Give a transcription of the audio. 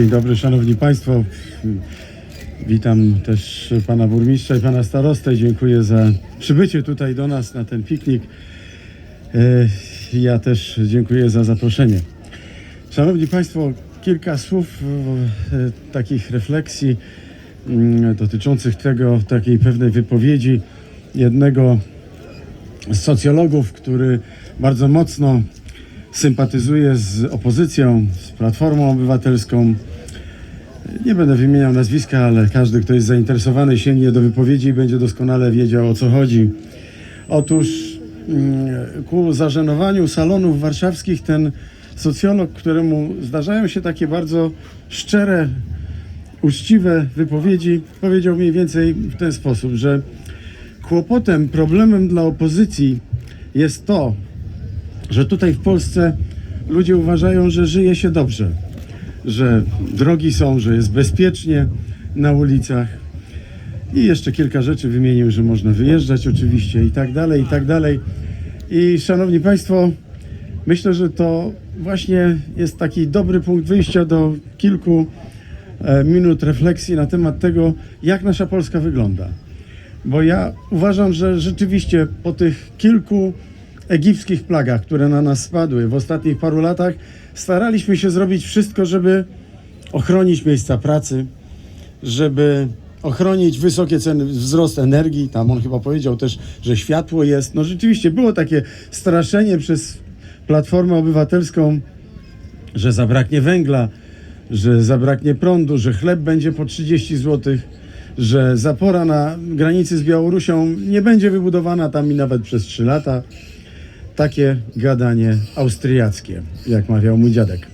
Dzień dobry, szanowni państwo. Witam też pana burmistrza i pana starostę. Dziękuję za przybycie tutaj do nas na ten piknik. E, Ja też dziękuję za zaproszenie. Szanowni państwo, kilka słów e, takich refleksji mm, dotyczących tego, takiej pewnej wypowiedzi jednego z socjologów, który bardzo mocno sympatyzuje z opozycją, z Platformą Obywatelską. Nie będę wymieniał nazwiska, ale każdy, kto jest zainteresowany, sięgnie do wypowiedzi i będzie doskonale wiedział o co chodzi. Otóż mm, ku zażenowaniu salonów warszawskich ten socjolog, któremu zdarzają się takie bardzo szczere, uczciwe wypowiedzi, powiedział mniej więcej w ten sposób, że kłopotem, problemem dla opozycji jest to, że tutaj w Polsce ludzie uważają, że żyje się dobrze, że drogi są, że jest bezpiecznie na ulicach. I jeszcze kilka rzeczy wymienił, że można wyjeżdżać oczywiście i tak dalej, i tak dalej. I szanowni Państwo, myślę, że to właśnie jest taki dobry punkt wyjścia do kilku e, minut refleksji na temat tego, jak nasza Polska wygląda. Bo ja uważam, że rzeczywiście po tych kilku egipskich plagach, które na nas spadły w ostatnich paru latach, staraliśmy się zrobić wszystko, żeby ochronić miejsca pracy, żeby ochronić wysokie ceny, wzrost energii. Tam on chyba powiedział też, że światło jest. No rzeczywiście było takie straszenie przez Platformę Obywatelską, że zabraknie węgla, że zabraknie prądu, że chleb będzie po 30 zł, że zapora na granicy z Białorusią nie będzie wybudowana tam i nawet przez 3 lata. Takie gadanie austriackie, jak mawiał mój dziadek.